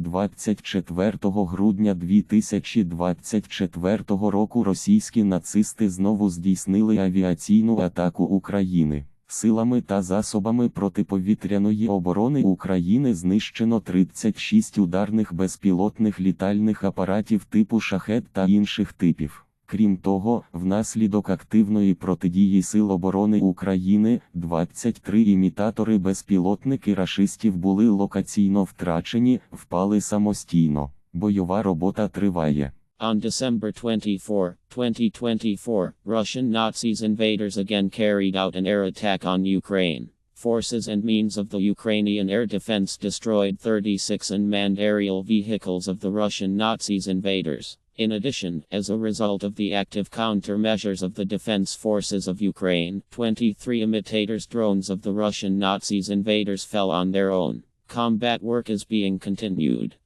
24 грудня 2024 року російські нацисти знову здійснили авіаційну атаку України. Силами та засобами протиповітряної оборони України знищено 36 ударних безпілотних літальних апаратів типу шахет та інших типів. Крім того, внаслідок активної протидії Сил оборони України 23 імітатори безпілотники рашистів були локаційно втрачені, впали самостійно. Бойова робота триває. On December 24, 2024, Russian Nazis invaders again carried out an air attack on Ukraine. Forces and means of the Ukrainian air defense destroyed 36 unmanned aerial vehicles of the Russian Nazis invaders. In addition, as a result of the active countermeasures of the defense forces of Ukraine, 23 imitators drones of the Russian Nazis invaders fell on their own. Combat work is being continued.